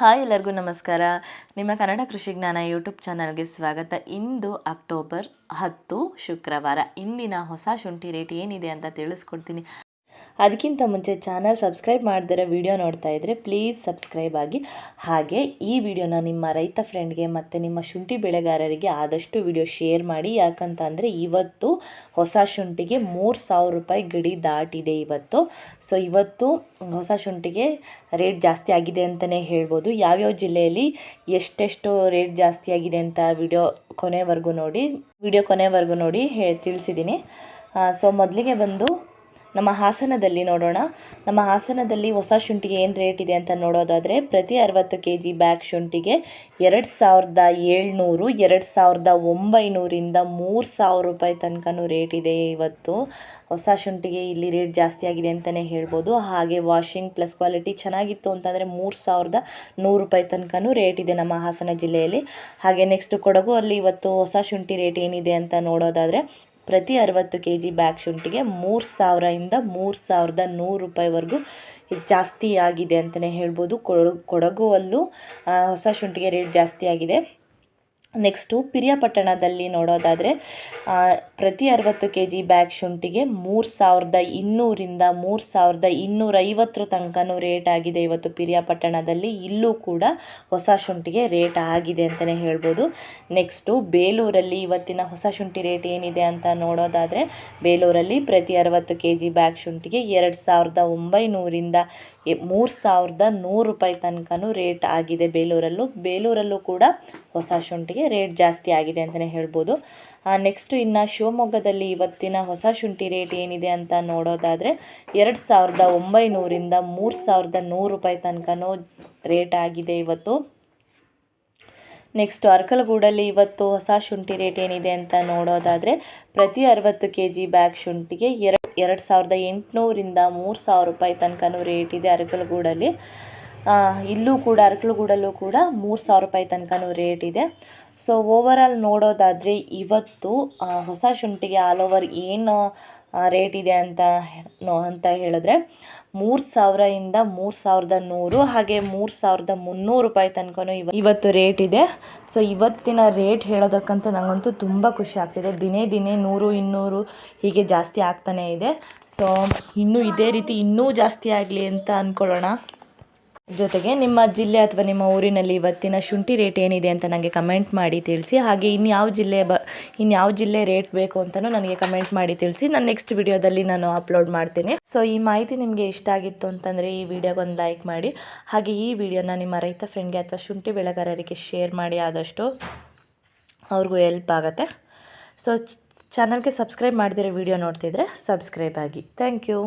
Hi ಎಲ್ಲರಿಗೂ ನಮಸ್ಕಾರ. ನಿಮ್ಮ ಕನ್ನಡ ಕೃಷಿ ಜ್ಞಾನ ಯೂಟ್ಯೂಬ್ ಚಾನಲ್ಗೆ ಸ್ವಾಗತ. ಇಂದು ಅಕ್ಟೋಬರ್ ಹತ್ತು ಶುಕ್ರವಾರ. ಇಂದಿನ ಹೊಸ ಶುಂಠಿ ರೇಟ್ ಏನಿದೆ ಅಂತ ತಿಳಿಸ್ಕೊಡ್ತೀನಿ. ಅದಕ್ಕಿಂತ ಮುಂಚೆ ಚಾನಲ್ ಸಬ್ಸ್ಕ್ರೈಬ್ ಮಾಡಿದರೆ ವಿಡಿಯೋ ನೋಡ್ತಾ ಇದ್ದರೆ ಪ್ಲೀಸ್ ಸಬ್ಸ್ಕ್ರೈಬ್ ಆಗಿ. ಹಾಗೆ ಈ ವಿಡಿಯೋನ ನಿಮ್ಮ ರೈತ ಫ್ರೆಂಡ್ಗೆ ಮತ್ತು ನಿಮ್ಮ ಶುಂಠಿ ಬೆಳೆಗಾರರಿಗೆ ಆದಷ್ಟು ವಿಡಿಯೋ ಶೇರ್ ಮಾಡಿ. ಯಾಕಂತ ಅಂದರೆ ಇವತ್ತು ಹೊಸ ಶುಂಠಿಗೆ ಮೂರು ಸಾವಿರ ರೂಪಾಯಿ ಗಡಿ ದಾಟಿದೆ ಇವತ್ತು. ಸೊ ಇವತ್ತು ಹೊಸ ಶುಂಠಿಗೆ ರೇಟ್ ಜಾಸ್ತಿ ಆಗಿದೆ ಅಂತಲೇ ಹೇಳ್ಬೋದು. ಯಾವ್ಯಾವ ಜಿಲ್ಲೆಯಲ್ಲಿ ಎಷ್ಟೆಷ್ಟು ರೇಟ್ ಜಾಸ್ತಿ ಆಗಿದೆ ಅಂತ ವಿಡಿಯೋ ಕೊನೆವರೆಗೂ ನೋಡಿ, ವಿಡಿಯೋ ಕೊನೆವರೆಗೂ ನೋಡಿ ಹೇ ತಿಳಿಸಿದ್ದೀನಿ ಸೊ ಮೊದಲಿಗೆ ಬಂದು ನಮ್ಮ ಹಾಸನದಲ್ಲಿ ನೋಡೋಣ. ನಮ್ಮ ಹಾಸನದಲ್ಲಿ ಹೊಸ ಶುಂಠಿಗೆ ಏನು ರೇಟ್ ಇದೆ ಅಂತ ನೋಡೋದಾದರೆ ಪ್ರತಿ ಅರವತ್ತು ಕೆ ಜಿ ಬ್ಯಾಗ್ ಶುಂಠಿಗೆ ಎರಡು ಸಾವಿರದ ಏಳ್ನೂರು, ಎರಡು ಸಾವಿರದ ಒಂಬೈನೂರಿಂದ ಮೂರು ಸಾವಿರ ರೂಪಾಯಿ ತನಕನೂ ರೇಟ್ ಇದೆ ಇವತ್ತು. ಹೊಸ ಶುಂಠಿಗೆ ಇಲ್ಲಿ ರೇಟ್ ಜಾಸ್ತಿ ಆಗಿದೆ ಅಂತಲೇ ಹೇಳ್ಬೋದು. ಹಾಗೆ ವಾಷಿಂಗ್ ಪ್ಲಸ್ ಕ್ವಾಲಿಟಿ ಚೆನ್ನಾಗಿತ್ತು ಅಂತಂದರೆ ಮೂರು ಸಾವಿರದ ನೂರು ರೂಪಾಯಿ ತನಕನೂ ರೇಟ್ ಇದೆ ನಮ್ಮ ಹಾಸನ ಜಿಲ್ಲೆಯಲ್ಲಿ. ಹಾಗೆ ನೆಕ್ಸ್ಟ್ ಕೊಡಗು ಅಲ್ಲಿ ಇವತ್ತು ಹೊಸ ಶುಂಠಿ ರೇಟ್ ಏನಿದೆ ಅಂತ ನೋಡೋದಾದರೆ ಪ್ರತಿ ಅರವತ್ತು ಕೆ ಜಿ ಬ್ಯಾಗ್ ಶುಂಠಿಗೆ ಮೂರು ಸಾವಿರದಿಂದ ಮೂರು ಸಾವಿರದ ನೂರು ರೂಪಾಯಿವರೆಗೂ ಜಾಸ್ತಿ ಆಗಿದೆ ಅಂತಲೇ ಹೇಳ್ಬೋದು. ಕೊಡಗು ಅಲ್ಲೂ ಹೊಸ ಶುಂಠಿಗೆ ರೇಟ್ ಜಾಸ್ತಿ ಆಗಿದೆ ನೆಕ್ಸ್ಟು ಪಿರಿಯಾಪಟ್ಟಣದಲ್ಲಿ ನೋಡೋದಾದರೆ ಪ್ರತಿ ಅರವತ್ತು ಕೆ ಜಿ ಬ್ಯಾಗ್ ಶುಂಠಿಗೆ ಮೂರು ಸಾವಿರದ ಇನ್ನೂರಿಂದ ಮೂರು ಸಾವಿರದ ಇನ್ನೂರೈವತ್ತರ ತನಕನೂ ರೇಟ್ ಆಗಿದೆ ಇವತ್ತು ಪಿರಿಯಾಪಟ್ಟಣದಲ್ಲಿ. ಇಲ್ಲೂ ಕೂಡ ಹೊಸ ಶುಂಠಿಗೆ ರೇಟ್ ಆಗಿದೆ ಅಂತಲೇ ಹೇಳ್ಬೋದು. ನೆಕ್ಸ್ಟು ಬೇಲೂರಲ್ಲಿ ಇವತ್ತಿನ ಹೊಸ ಶುಂಠಿ ರೇಟ್ ಏನಿದೆ ಅಂತ ನೋಡೋದಾದರೆ, ಬೇಲೂರಲ್ಲಿ ಪ್ರತಿ ಅರವತ್ತು ಕೆ ಜಿ ಬ್ಯಾಗ್ ಶುಂಠಿಗೆ ಎರಡು ಸಾವಿರದ ಒಂಬೈನೂರಿಂದ ಮೂರು ಸಾವಿರದ ನೂರು ರೂಪಾಯಿ ತನಕನೂ ರೇಟ್ ಆಗಿದೆ ಬೇಲೂರಲ್ಲೂ. ಬೇಲೂರಲ್ಲೂ ಕೂಡ ಹೊಸ ಶುಂಠಿಗೆ ರೇಟ್ ಜಾಸ್ತಿ ಆಗಿದೆ ಅಂತಲೇ ಹೇಳ್ಬೋದು. ನೆಕ್ಸ್ಟು ಇನ್ನು ಶಿವಮೊಗ್ಗದಲ್ಲಿ ಇವತ್ತಿನ ಹೊಸ ಶುಂಠಿ ರೇಟ್ ಏನಿದೆ ಅಂತ ನೋಡೋದಾದರೆ ಎರಡು ಸಾವಿರದ ಒಂಬೈನೂರಿಂದ ಮೂರು ಸಾವಿರದ ನೂರು ರೂಪಾಯಿ ತನಕನೂ ರೇಟ್ ಆಗಿದೆ ಇವತ್ತು. ನೆಕ್ಸ್ಟ್ ಅರ್ಕಲಗೂಡಲ್ಲಿ ಇವತ್ತು ಹೊಸ ಶುಂಠಿ ರೇಟ್ ಏನಿದೆ ಅಂತ ನೋಡೋದಾದರೆ ಪ್ರತಿ ಅರವತ್ತು ಕೆ ಜಿ ಬ್ಯಾಗ್ ಶುಂಠಿಗೆ ಎರಡು ಎರಡು ಸಾವಿರದ ಎಂಟುನೂರಿಂದ ಮೂರು ಸಾವಿರ ರೂಪಾಯಿ ತನಕನೂ ರೇಟ್ ಇದೆ ಅರಕಲಗೂಡಲ್ಲಿ. ಇಲ್ಲೂ ಕೂಡ, ಅರಕಲಗೂಡಲ್ಲೂ ಕೂಡ ಮೂರು ಸಾವಿರ ರೂಪಾಯಿ ತನಕನೂ ರೇಟ್ ಇದೆ. ಸೊ ಓವರಾಲ್ ನೋಡೋದಾದರೆ ಇವತ್ತು ಹೊಸ ಶುಂಠಿಗೆ ಆಲ್ ಓವರ್ ಏನು ರೇಟ್ ಇದೆ ಅಂತ ಅಂತ ಹೇಳಿದ್ರೆ ಮೂರು ಸಾವಿರದಿಂದ ಮೂರು ಸಾವಿರದ ನೂರು, ಹಾಗೆ ಮೂರು ಸಾವಿರದ ಮುನ್ನೂರು ರೂಪಾಯಿ ತನಕನೂ ಇವ, ಇವತ್ತು ರೇಟ್ ಇದೆ. ಸೊ ಇವತ್ತಿನ ರೇಟ್ ಹೇಳೋದಕ್ಕಂತೂ ನನಗಂತೂ ತುಂಬ ಖುಷಿ ಆಗ್ತಿದೆ. ದಿನೇ ದಿನೇ ನೂರು, ಇನ್ನೂರು ಹೀಗೆ ಜಾಸ್ತಿ ಆಗ್ತಾನೇ ಇದೆ. ಸೊ ಇನ್ನೂ ಇದೇ ರೀತಿ ಇನ್ನೂ ಜಾಸ್ತಿ ಆಗಲಿ ಅಂತ ಅಂದ್ಕೊಳ್ಳೋಣ ಜೊತೆಗೆ ನಿಮ್ಮ ಜಿಲ್ಲೆ ಅಥವಾ ನಿಮ್ಮ ಊರಿನಲ್ಲಿ ಇವತ್ತಿನ ಶುಂಠಿ ರೇಟ್ ಏನಿದೆ ಅಂತ ನನಗೆ ಕಮೆಂಟ್ ಮಾಡಿ ತಿಳಿಸಿ. ಹಾಗೆ ಇನ್ಯಾವ ಜಿಲ್ಲೆ ಬ, ಇನ್ಯಾವ ಜಿಲ್ಲೆ ರೇಟ್ ಬೇಕು ಅಂತಲೂ ನನಗೆ ಕಮೆಂಟ್ ಮಾಡಿ ತಿಳಿಸಿ. ನಾನು ನೆಕ್ಸ್ಟ್ ವಿಡಿಯೋದಲ್ಲಿ ನಾನು ಅಪ್ಲೋಡ್ ಮಾಡ್ತೀನಿ. ಸೊ ಈ ಮಾಹಿತಿ ನಿಮಗೆ ಇಷ್ಟ ಆಗಿತ್ತು ಅಂತಂದರೆ ಈ ವಿಡಿಯೋಗೊಂದು ಲೈಕ್ ಮಾಡಿ. ಹಾಗೆ ಈ ವಿಡಿಯೋನ ನಿಮ್ಮ ರೈತ ಫ್ರೆಂಡ್ಗೆ ಅಥವಾ ಶುಂಠಿ ಬೆಳೆಗಾರರಿಗೆ ಶೇರ್ ಮಾಡಿ, ಆದಷ್ಟು ಅವ್ರಿಗೂ ಎಲ್ಪ್ ಆಗುತ್ತೆ. ಸೊ ಚಾನಲ್ಗೆ ಸಬ್ಸ್ಕ್ರೈಬ್ ಮಾಡಿದಿರೋ ವಿಡಿಯೋ ನೋಡ್ತಿದ್ರೆ ಸಬ್ಸ್ಕ್ರೈಬ್ ಆಗಿ. Thank you